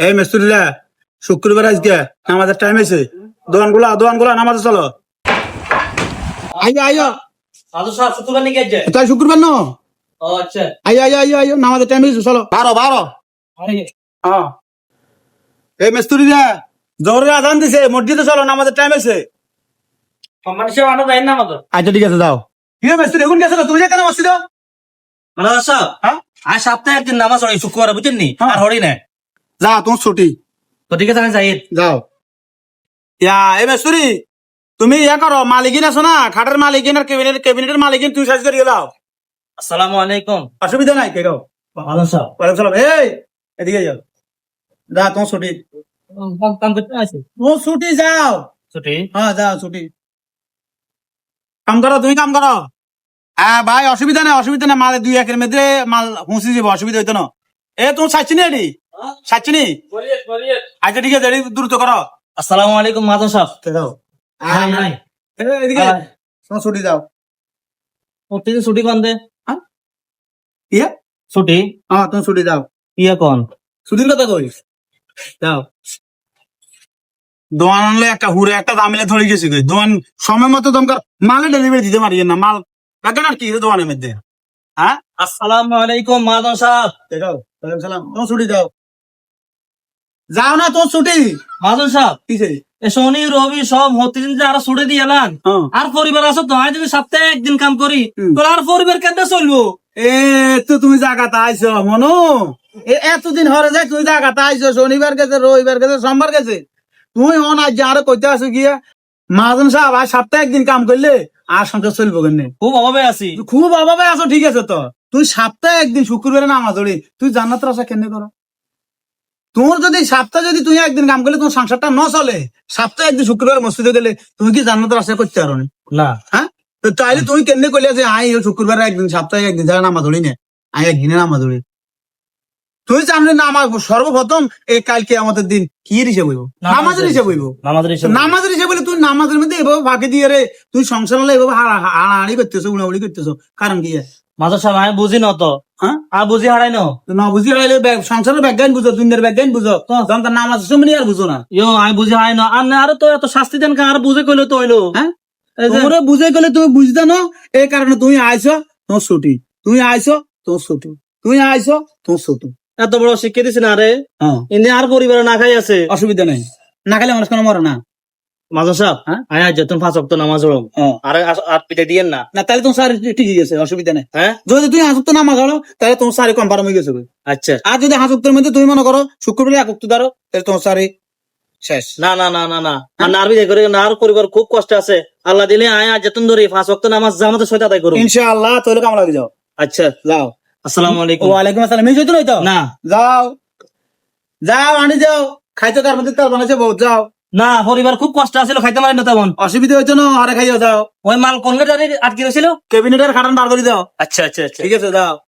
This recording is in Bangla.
এই মেস্তুরিরা শুক্রবার আজকে নামাজের টাইম আছে দোকানগুলা দোকানগুলা নামাজে চলো। আইয়া আইয়ো। শুক্রবার নিয়ে গেছে তাই শুক্রবার ন? ও আচ্ছা। আইয়ো আইয়ো আইয়ো আইয়ো নামাজের টাইম আছে চলো। বারো বারো। হ্যাঁ এই মেস্তুরিরা জোরে আজান দিছে মসজিদে চলো নামাজের টাইম আছে আচ্ছা ঠিক আছে যাও। রে মেস্তুরি এখন গেছো তুমি যে কেন মসজিদ? আদু সাহেব হ্যাঁ? আজ সপ্তাহে একদিন নামাজ পড়ি শুক্রবার বুঝছেন নি? হ্যাঁ। আর হরি না যা তোমার ছুটি। তো ঠিক আছে আমি যাই। যাও। ইয়া এই মেস্তুরি তুমি ইয়া করো মালিকিন আছো না খাটের মালিকিন আর কেবিনেট কেবিনেটের মালিকিন তুই সাজ করিয়ে দাও। আসসালামু আলাইকুম। অসুবিধা নাই কে গাও ওয়ালাইকুম সালাম। এই এদিকে যাও। যা তোমার ছুটি। কাম করতে আছে তোমার ছুটি যাও। ছুটি? হ্যাঁ যাও ছুটি। কাম করো তুমি কাম করো। হ্যাঁ ভাই অসুবিধা নেই অসুবিধা নেই মাল দুই একের মধ্যে মাল পৌঁছে যাব অসুবিধা হইতো না। এ তোমার সাচ্ছি নি এডি? সাচ্ছি নি আচ্ছা ঠিক আছে দ্রুত করো। আসসালামু আলাইকুম মাদন সাহেব। তোমার ছুটি যাও প্রত্যেকদিন ছুটি কোন দে? ইয়ে? ছুটি? হ্যাঁ তুমি ছুটি যাও ইয়া কোন? ছুটির কথা কই যাও দোয়ান আনলে একটা হুরে একটা দামিলে ধরে গেছি কই? দোয়ান সময় মতো দমকার মালে ডেলিভারি দিতে পারি না মাল দেখেন আর কি দোয়ানের মধ্যে। হ্যাঁ? আসসালামু আলাইকুম মাদন সাহেব। দেখাও সালাম। তোমার ছুটি যাও যাও না তোর ছুটি। মাদন সাহেব কিসে শনি রবি সব আরও ছুটি দিয়ে হ্যাঁ আর পরিবার আছো তো আমি যদি সপ্তাহে একদিন কাম করি। তো আর পরিবার কেন চলবো? এ তো তুমি জায়গাতে আইছো মনো। এতদিন হরে যায় তুই জায়গাতে আইছো শনিবার গেছে রবিবার গেছে সোমবার গেছে। তুই অন আজ আরও কইতে আসো গিয়া মাজন সাহেব আর সপ্তাহে একদিন কাম করলে আর সংসার চলবো কেন খুব অভাবে আছি। খুব অভাবে আছো ঠিক আছে তো। তুই সপ্তাহে একদিন শুক্রবারে নামাজ তুই জান্নাতের আশা কেন করো? তোর যদি সপ্তাহে যদি তুমি একদিন কাম করলে তোমার সংসারটা ন চলে সপ্তাহে একদিন শুক্রবার মসজিদে গেলে তুমি কি জান্নাতের আশা করতে পারো না? হ্যাঁ? তো তাইলে তুমি কেন করলে যে আই শুক্রবার একদিন সপ্তাহে একদিন যারা নামাজ ধরি না আই একদিনে নামাজ ধরি। তুই জানলে না আমার সর্বপ্রথম এই কালকে আমাদের দিন কি হিসেবে হইব? নামাজের হিসেবে হইব? নামাজের হিসেবে। নামাজের হিসেবে নামাজের মধ্যে এভাবে ফাঁকি দিয়ে রে। তুই সংসার হলে এভাবে হাড়াহাড়ি করতেছো উড়াউড়ি করতেছো। কারণ কি মাদর সাহেব আমি বুঝি না তো। হ্যাঁ? আর বুঝি হারাই না। না বুঝি ব্যাগ- সংসারের বুঝো দুনিয়ার বুঝো। তখন তার নামাজ সময় আর বুঝো না। ইয়ো আমি বুঝি হারাই না। আর আরও তো এত শাস্তি দেন আর বুঝে কইলো তো হইল। হ্যাঁ? তোমরা বুঝে গেলে তুমি বুঝতে না এই কারণে তুমি আইছো তোমার ছুটি। তুমি আইছো তোমার ছুটি। তুমি আইছো তোমার ছুটি। এত বড় শিক্ষা দিছি না রে। হ্যাঁ। ইনি আর পরিবারে না খাই আছে। অসুবিধা নাই। না খেলে মানুষ কোনো মরে না। মাদর সাহেব হ্যাঁ? আয় আজ তুমি পাঁচ নামাজ পড়ো। আর আর দিয়েন না। না তাহলে তোমার সারি ঠিকই গেছে অসুবিধা নেই। হ্যাঁ? যদি তুমি হাসুক্ত নামাজ ধরো তাহলে তোমার কনফার্ম হয়ে গেছে। আচ্ছা। আর যদি হাসুক্তের মধ্যে তুমি মনে করো শুক্রবার এক উক্ত ধরো তাহলে তোমার শেষ। না না না না না। আর করে না পরিবার খুব কষ্ট আছে। আল্লাহ দিলে আয় আজ যেতন ধরে পাঁচ অক্ট নামাজ জামাতে সহিত আদায় করুন ইনশাআল্লাহ তাহলে কামড় লাগে যাও। আচ্ছা যাও। আসসালামু আলাইকুম। ওয়ালাইকুম আসসালাম। এই যেতে তো? না। যাও। যাও আনি যাও। খাইতে তার মধ্যে তেল বানাইছে বহুত যাও। না পরিবার খুব কষ্ট আছিল খাইতে পারি না তেমন। অসুবিধা হইতো না আরে খাইয়া দাও ওই মাল কোন আটকে রয়েছিল কেবিনেটের খাটান বার করে দাও। আচ্ছা আচ্ছা আচ্ছা। ঠিক আছে যাও